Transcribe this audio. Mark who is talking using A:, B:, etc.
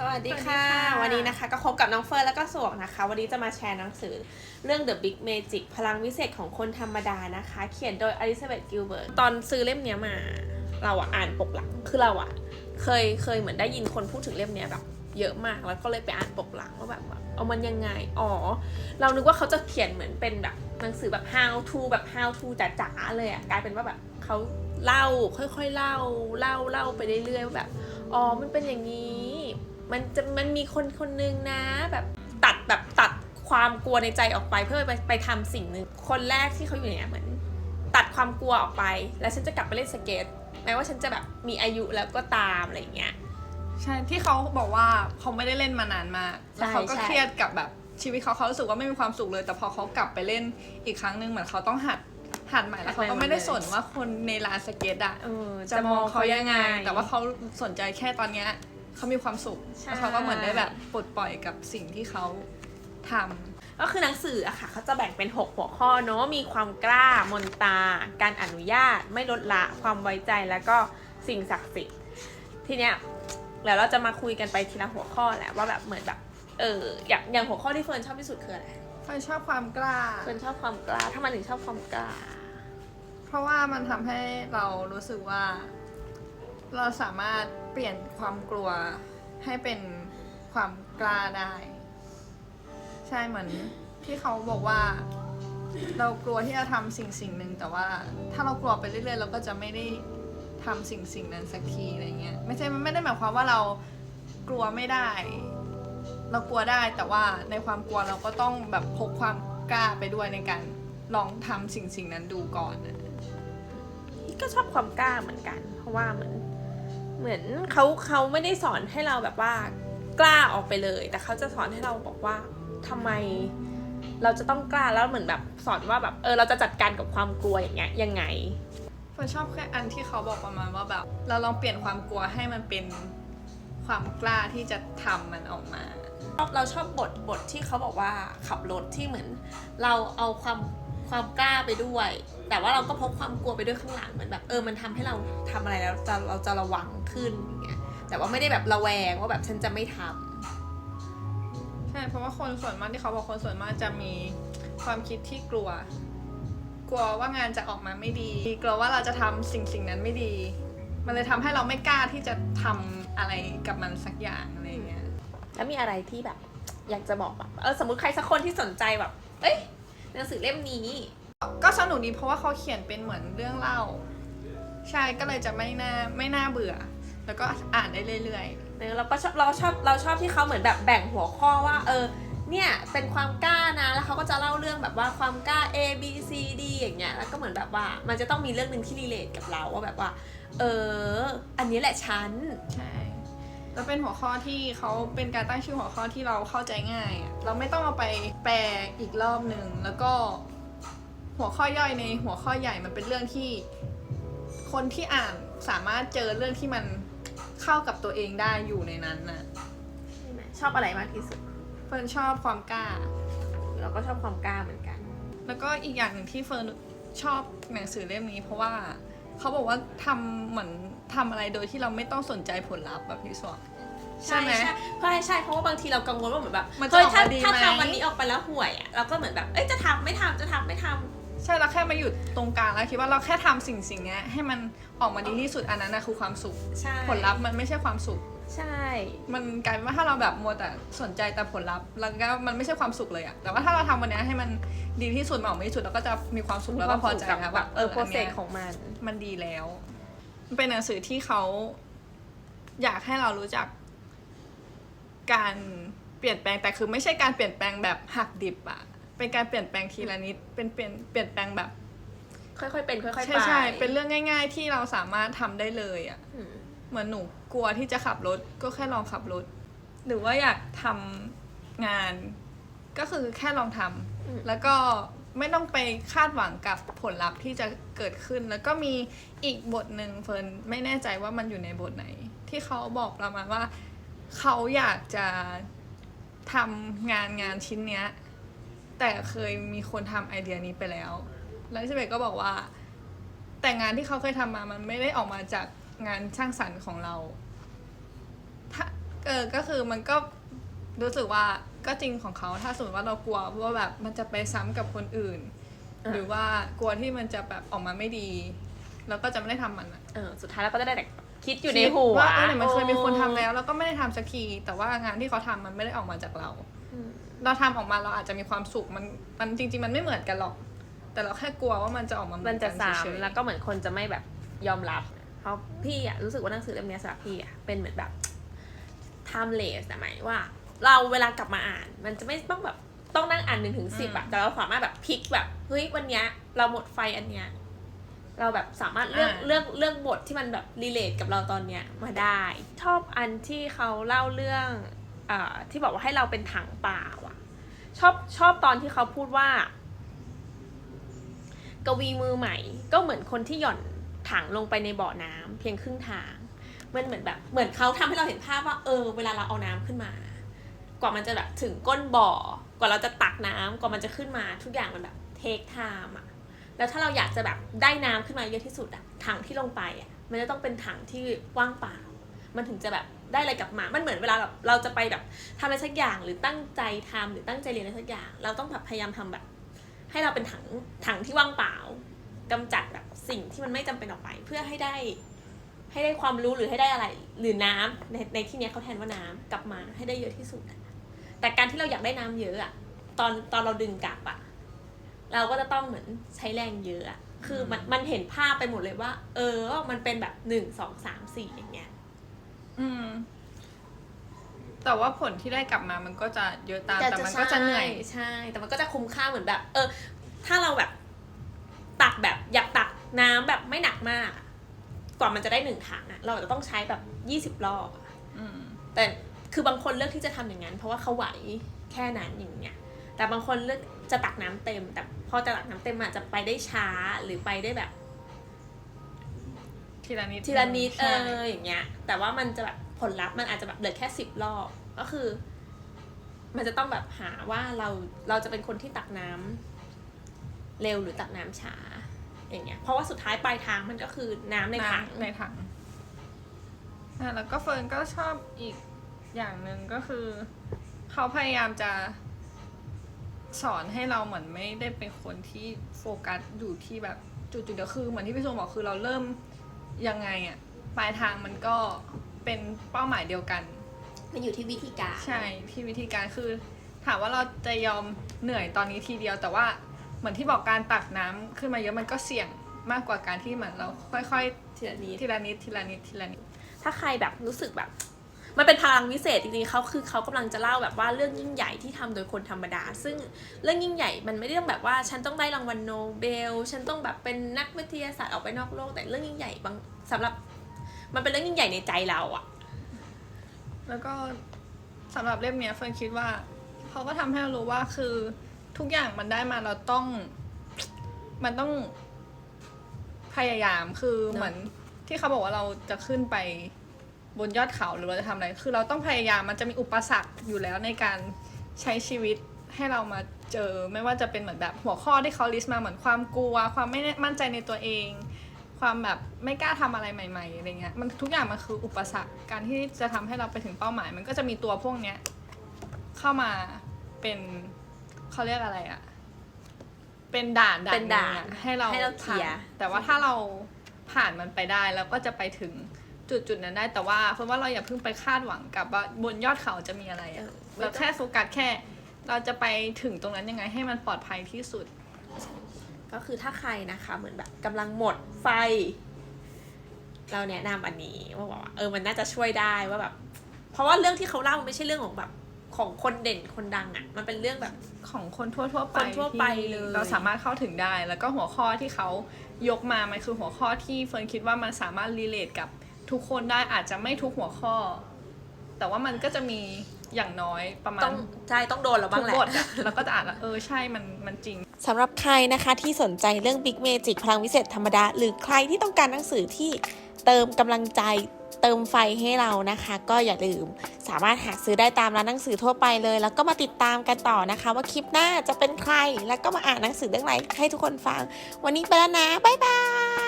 A: สวัสดีค่ะ
B: วัสดีค่ะ
A: วันนี้นะคะ ก็คบกับน้องเฟิร์นแล้วก็สวกนะคะ วันนี้จะมาแชร์หนังสือเรื่อง The Big Magic พลังวิเศษของคนธรรมดานะคะ เขียนโดยอลิซาเบธกิลเบิร์ตตอนซื้อเล่มนี้มา เราอะอ่านปกหลังคือเราอะเคยเคยเหมือนได้ยินคนพูดถึงเล่มนี้แบบ เยอะมากแล้วก็เลยไปอ่านปกหลังว่าแบบเอามันยังไงอ๋อเรานึกว่าเขาจะเขียนเหมือนเป็นแบบหนังสือแบบ how to แบบ how to จ๋าๆเลยอะกลายเป็นว่าแบบเขาเล่าค่อยๆเล่าเล่าเล่าไปเรื่อยๆว่าแบบอ๋อมันเป็นอย่างนี้ มันจะมันมีคนคนนึงนะแบบตัดแบบตัดความกลัวในใจออกไปเพื่อไปไปทำสิ่งหนึ่งคนแรกที่เขาอยู่เนี่ยเหมือนตัดความกลัวออกไป แล้วฉันจะกลับไปเล่นสเก็ตแม้ว่าฉันจะแบบมีอายุแล้วก็ตามอะไรอย่างเงี้ย
B: ใช่ที่เขาบอกว่าเขาไม่ได้เล่นมานานมาก
A: ใช่
B: แล้วเขาก็
A: ใช่
B: เครียดกับแบบชีวิตเขาเขารู้สึกว่าไม่มีความสุขเลย แต่พอเขากลับไปเล่นอีกครั้งหนึ่งเหมือนเขาต้องหัดหัดใหม่แล้วเขาก็ไม่ได้สนว่าคนในลานสเก็ตอะ
A: เออ
B: จะมองเขายังไง แต่ว่าเขาสนใจแค่ตอนเนี้ย เขามีความสุข
A: ใช่
B: แล้วเขาก็เหมือนได้แบบปลดปล่อยกับสิ่งที่เขาทำ
A: ก็คือหนังสืออะค่ะเขาจะแบ่งเป็น 6 หัวข้อเนาะมีความกล้ามนตา การอนุญาตไม่ลดละความไว้ใจแล้วก็สิ่งศักดิ์สิทธิ์ทีเนี้ยเดี๋ยวเราจะมาคุยกันไปทีละหัวข้อแหละว่าแบบเหมือนแบบเอออย่างอย่างหัวข้อที่เฟิร์นชอบที่สุดคืออะไร
B: เฟิร์นชอบความกล้า
A: เฟิร์นชอบความกล้าถ้ามันถึงชอบความกล้า
B: เพราะว่ามันทำให้เรารู้สึกว่า เราสามารถเปลี่ยนความกลัวให้เป็นความกล้าได้ ใช่เหมือนที่เขาบอกว่า เรากลัวที่จะทำสิ่งสิ่งหนึ่งแต่ว่าถ้าเรากลัวไปเรื่อยๆเราก็จะไม่ได้ทำสิ่งสิ่งนั้นสักทีอะไรเงี้ยไม่ใช่มันไม่ได้หมายความว่าเรากลัวไม่ได้ เรากลัวได้แต่ว่าในความกลัวเราก็ต้องแบบพกความกล้าไปด้วยในการลองทำสิ่งสิ่งนั้นดูก่อน
A: ก็ชอบความกล้าเหมือนกัน เพราะว่าเหมือน เหมือนเขาเขาไม่ได้สอนให้เราแบบว่ากล้าออกไปเลย แต่เขาจะสอนให้เราบอกว่าทำไมเราจะต้องกล้าแล้วเหมือนแบบสอนว่าแบบเออเราจะจัดการกับความกลัวอย่างเงี้ยยังไง
B: เฟิร์นชอบแค่อันที่เขาบอกประมาณว่าแบบ เราลองเปลี่ยนความกลัวให้มันเป็นความกล้าที่จะทำมันออกมา
A: ชอบเราชอบบทบทที่เขาบอกว่าขับรถที่เหมือน เราเอาความความกล้าไปด้วย แต่ว่าเราก็พกความกลัวไปด้วยข้างหลังเหมือนแบบเออมันทำให้เราทำอะไรแล้วจะเราจะระวังขึ้นอย่างเงี้ยแต่ว่าไม่ได้แบบระแวงว่าแบบฉันจะไม่ทำ
B: ใช่เพราะว่าคนส่วนมากที่เขาบอกคนส่วนมากจะมีความคิดที่กลัว กลัวว่างานจะออกมาไม่ดี กลัวว่าเราจะทำสิ่งสิ่งนั้นไม่ดี มันเลยทำให้เราไม่กล้าที่จะทำอะไรกับมันสักอย่างอะไรอย่างเงี้ย
A: แล้วมีอะไรที่แบบ อยากจะบอกแบบเออสมมติใครสักคนที่สนใจแบบ เอ้ยหนังสือเล่มนี้
B: ก็สนุกดีเพราะว่าเขาเขียนเป็นเหมือนเรื่องเล่า ใช่ก็เลยจะไม่น่าไม่น่าเบื่อ แล้วก็อ่านได้เรื่อย
A: เออเราก็ชอบเราชอบเราชอบที่เขาเหมือนแบบแบ่งหัวข้อว่า เออ เนี่ยเป็นความกล้านะ แล้วเขาก็จะเล่าเรื่องแบบว่าความกล้า A B C D อย่างเงี้ย แล้วก็เหมือนแบบว่า มันจะต้องมีเรื่องหนึ่งที่รีเลทกับเราว่าแบบว่า เออ อันนี้แหละฉัน
B: ๆ ใช่ แล้วเป็นหัวข้อที่เขาเป็นการตั้งชื่อหัวข้อที่เราเข้าใจง่ายอะเราไม่ต้องเอาไปแปลอีกรอบหนึ่งแล้วก็ หัวข้อย่อยในหัวข้อใหญ่มันเป็นเรื่องที่ คนที่อ่านสามารถเจอเรื่องที่มันเข้ากับตัวเองได้อยู่ในนั้นน่ะ
A: ใช่ไหมชอบอะไรมากที่สุด
B: เฟิร์นชอบความกล้า
A: เราก็ชอบความกล้าเหมือนกัน
B: แล้วก็อีกอย่างหนึ่งที่เฟิร์นชอบหนังสือเล่มนี้ เพราะว่าเขาบอกว่าทำเหมือนทำอะไรโดยที่เราไม่ต้องสนใจผลลัพธ์แบบพี่สวง ใช่ไหม
A: ใช่ใช่ใช่เพราะว่าบางทีเรากังวลว่าเหมือนแบบ
B: มันจะ
A: เฮ้ย
B: ออก
A: ถ้า
B: มาดี
A: ถ้า
B: ไหม
A: ทำวันนี้ออกไปแล้วห่วยอะเราก็เหมือนแบบเอ้ยจะทำไม่ทำจะทำไม่ทำ
B: ใช่เราแค่มาอยู่ตรงกลางแล้วคิดว่าเราแค่ทำสิ่งสิ่งเนี้ยให้มันออกมาดีที่สุดอันนั้นนะคือความสุข
A: ใช่
B: ผลลัพธ์มันไม่ใช่ความสุข
A: ใช่
B: มันกลายเป็นว่าถ้าเราแบบมัวแต่สนใจแต่ผลลัพธ์แล้วก็มันไม่ใช่ความสุขเลยอะแต่ว่าถ้าเราทำวันเนี้ยให้มันดีที่สุดมันออกมาดีที่สุดเราก็จะมีความสุขแล้วก็พอใจ
A: กับ
B: นะ
A: แบ
B: แบบบ
A: เออโปร
B: น
A: เซ
B: นี้
A: สของมัน
B: มันดีแล้วมันเป็นหนังสือที่เขาอยากให้เรารู้จัก การเปลี่ยนแปลงแต่คือไม่ใช่การเปลี่ยนแปลงแบบหักดิบอะ เป็นการเปลี่ยนแปลงทีละนิด เป็นเปลี่ยนเปลี่ยนแปลงแบบ
A: ค่อยๆเป็นค่อยๆไป
B: ใช่ใช่เป็นเรื่องง่าย ๆ ที่เราสามารถทำได้เลยอะ
A: อืม
B: เหมือนหนูกลัวที่จะขับรถก็แค่ลองขับรถ หรือว่าอยากทำงาน ก็คือแค่ลองทำแล้วก็ไม่ต้องไปคาดหวังกับผลลัพธ์ที่จะเกิดขึ้น แล้วก็มีอีกบทหนึ่งเฟิร์นไม่แน่ใจว่ามันอยู่ในบทไหน ที่เขาบอกประมาณว่า เขาอยากจะทำงานงานชิ้นเนี้ย แต่เคยมีคนทำไอเดียนี้ไปแล้ว แล้วชิเบกก็บอกว่า แต่งานที่เขาเคยทำมามันไม่ได้ออกมาจากงานช่างสรรค์ของเราถ้าเออก็คือมันก็รู้สึกว่าก็จริงของเขาถ้าสมมติว่าเรากลัวว่าแบบมันจะไปซ้ำกับคนอื่น
A: อะ
B: หรือว่ากลัวที่มันจะแบบออกมาไม่ดี แล้วก็จะไม่ได้ทำมันอะ
A: เออสุดท้ายเราก็จะได้แต่คิดอยู่ในหัว
B: ว่าเออเนี่ยมันเคยมีคนทำแล้ว แล้วก็ไม่ได้ทำสักที แต่ว่างานที่เขาทำมันไม่ได้ออกมาจากเรา
A: อืม
B: เราทำออกมาเราอาจจะมีความสุขมันมันจริง ๆ มันไม่เหมือนกันหรอก แต่เราแค่กลัวว่ามันจะออกมาเหมื
A: มั
B: อนน
A: จะ
B: กัน
A: ซ้
B: เฉยำๆ
A: แล้วก็เหมือนคนจะไม่แบบยอมรับ เพราะพี่อะรู้สึกว่าหนังสือเล่มเนี้ยสำหรับพี่อะเป็นเหมือนแบบ timeless นะหมายว่า เราเวลากลับมาอ่าน มันจะไม่ต้องแบบต้องนั่งอ่านหนึ่งถึงสิบอะแต่เราสามารถแบบพลิกแบบเฮ้ยวันเนี้ยเราหมดไฟอันเนี้ยเราแบบสามารถเลือก
B: อ่า
A: เลือกเลือกบทที่มันแบบรีเลทกับเราตอนเนี้ยมาได้ ชอบอันที่เขาเล่าเรื่องเอ่อ ที่บอกว่าให้เราเป็นถังเปล่าอะชอบชอบตอนที่เขาพูดว่า กวีมือใหม่ ก็เหมือนคนที่หย่อนถังลงไปในบ่อน้ำเพียงครึ่งทางมันเหมือนแบบเหมือนเขาทำให้เราเห็นภาพว่า เออ เวลาเราเอาน้ำขึ้นมา กว่ามันจะแบบถึงก้นบ่อ กว่าเราจะตักน้ำกว่ามันจะขึ้นมา ทุกอย่างมันแบบเทคไทม์อะแล้วถ้าเราอยากจะแบบได้น้ำขึ้นมาเยอะที่สุดอะถังที่ลงไปอะมันจะต้องเป็นถังที่ว่างเปล่า มันถึงจะแบบ ได้อะไรกลับมา มันเหมือนเวลาแบบเราจะไปแบบทำอะไรสักอย่างหรือตั้งใจทำหรือตั้งใจเรียนอะไรสักอย่าง เราต้องแบบพยายามทำแบบ ให้เราเป็นถังถังที่ว่างเปล่ากำจัดแบบสิ่งที่มันไม่จำเป็นออกไปเพื่อให้ได้ ให้ได้ความรู้หรือให้ได้อะไร หรือน้ำในในที่นี้เขาแทนว่าน้ำกลับมาให้ได้เยอะที่สุดแต่การที่เราอยากได้น้ำเยอะอะตอนตอนเราดึงกลับอะเราก็จะต้องเหมือนใช้แรงเยอะอะคือมันมันเห็นภาพไปหมดเลยว่า เออมันเป็นแบบหนึ่งสองสามสี่อย่างเงี้ย
B: อืม แต่ว่าผลที่ได้กลับมามันก็จะเยอะตามแต่มันก็จะเหนื่อย
A: ใช่ แต่มันก็จะคุ้มค่าเหมือนแบบ เออ ถ้าเราแบบ ตักแบบอยากตักน้ำแบบไม่หนักมากอะกว่ามันจะได้หนึ่งถังอะเราอาจจะต้องใช้แบบยี่สิบรอบอะ
B: อืม
A: แต่คือบางคนเลือกที่จะทำอย่างนั้น เพราะว่าเขาไหวแค่นั้นอย่างเงี้ย แต่บางคนเลือกจะตักน้ำเต็ม แต่พอจะตักน้ำเต็มอาจจะไปได้ช้าหรือไปได้แบบ
B: ทีละนิด
A: ทีละนิดเอ
B: ใช่
A: ออย่างเงี้ย แต่ว่ามันจะแบบผลลัพธ์มันอาจจะแบบเหลือแค่สิบรอบ ก็คือ มันจะต้องแบบหาว่าเราเราจะเป็นคนที่ตักน้ำเร็วหรือตักน้ำช้า อย่างเงี้ย เพราะว่าสุดท้ายปลายทางมันก็คือน้ำในถัง
B: น้ำในถังอะแล้วก็เฟิร์นก็ชอบอีกอย่างหนึ่งก็คือ เขาพยายามจะสอนให้เราเหมือนไม่ได้เป็นคนที่โฟกัสอยู่ที่แบบจุดๆเดียวคือเหมือนที่พี่ซูบอกคือเราเริ่ม ยังไงอะปลายทางมันก็เป็นเป้าหมายเดียวกัน
A: มันอยู่ที่วิธีการ
B: ใช่ที่วิธีการคือถามว่าเราจะยอมเหนื่อยตอนนี้ทีเดียว แต่ว่าเหมือนที่บอกการตักน้ำขึ้นมาเยอะมันก็เสี่ยงมากกว่าการที่เหมือนเราค่อย
A: ทีละนิด
B: ๆทีละนิดทีละนิดทีละนิด
A: ถ้าใครแบบรู้สึกแบบ มันเป็นพลังวิเศษจริงๆเขาคือเขากำลังจะเล่าแบบว่าเรื่องยิ่งใหญ่ที่ทำโดยคนธรรมดา ซึ่งเรื่องยิ่งใหญ่มันไม่ได้ต้องแบบว่าฉันต้องได้รางวัลโนเบล ฉันต้องแบบเป็นนักวิทยาศาสตร์ออกไปนอกโลก แต่เรื่องยิ่งใหญ่บางสำหรับ มันเป็นเรื่องยิ่งใหญ่ในใจเราอะ
B: แล้วก็สำหรับเล่มเนี้ยเฟิร์นคิดว่าเขาก็ทำให้เรารู้ว่าคือทุกอย่างมันได้มาเราต้อง มันต้องพยายามคือเหมือนที่เขาบอกว่าเราจะขึ้นไป บนยอดเขาหรือเราจะทำอะไร คือเราต้องพยายามมันจะมีอุปสรรคอยู่แล้วในการใช้ชีวิตให้เรามาเจอไม่ว่าจะเป็นเหมือนแบบหัวข้อที่เขาลิสต์มาเหมือนความกลัว ความไม่แน่มั่นใจในตัวเอง ความแบบไม่กล้าทำอะไรใหม่ ๆอะไรเงี้ยมันทุกอย่างมันคืออุปสรรคการที่จะทำให้เราไปถึงเป้าหมาย มันก็จะมีตัวพวกเนี้ยเข้ามาเป็นเขาเรียกอะไรอะเป็นด่านด่าน
A: เป็นด่าน
B: หงอะให้เรา
A: ให้เราเคลียร์
B: ผ่านแต่ว่าถ้าเราผ่านมันไปได้เราก็จะไปถึง จุดจุดๆนั้นได้แต่ว่าเพราะว่าเราอย่าเพิ่งไปคาดหวังกับว่าบนยอดเขาจะมีอะไรอะเราแค่โฟกัสแค่ เราจะไปถึงตรงนั้นยังไงให้มันปลอดภัยที่สุด
A: ก็คือถ้าใครนะคะเหมือนแบบกำลังหมดไฟ เราแนะนำอันนี้ว่าแบบว่าเออมันน่าจะช่วยได้ว่าแบบ เพราะว่าเรื่องที่เขาเล่ามันไม่ใช่เรื่องของแบบของคนเด่นคนดังอะ่ะ มันเป็นเรื่องแบบ
B: ของคนทั่วทั่วๆไป
A: คนทั่วไป
B: ที่
A: เลย
B: เราสามารถเข้าถึงได้ แล้วก็หัวข้อที่เขายกมา มันคือหัวข้อที่เฟิร์นคิดว่ามันสามารถรีเลทกับ ทุกคนได้อาจจะไม่ทุกหัวข้อ แต่ว่ามันก็จะมีอย่างน้อยประมาณ
A: ต้องใช่ต้องโดนเราบ้า
B: ทุ
A: ง
B: ก
A: แหละ
B: บทอะเราก็จะอ่านแล้วเออใช่มันมันจริง
A: สำหรับใครนะคะที่สนใจเรื่อง Big Magic พลังวิเศษธรรมดา หรือใครที่ต้องการหนังสือที่เติมกำลังใจเติมไฟให้เรานะคะ ก็อย่าลืมสามารถหาซื้อได้ตามร้านหนังสือทั่วไปเลย แล้วก็มาติดตามกันต่อนะคะ ว่าคลิปหน้าจะเป็นใคร แล้วก็มาอ่านหนังสือเรื่องอะไรให้ทุกคนฟัง วันนี้ไปแล้วนะบ๊ายบาย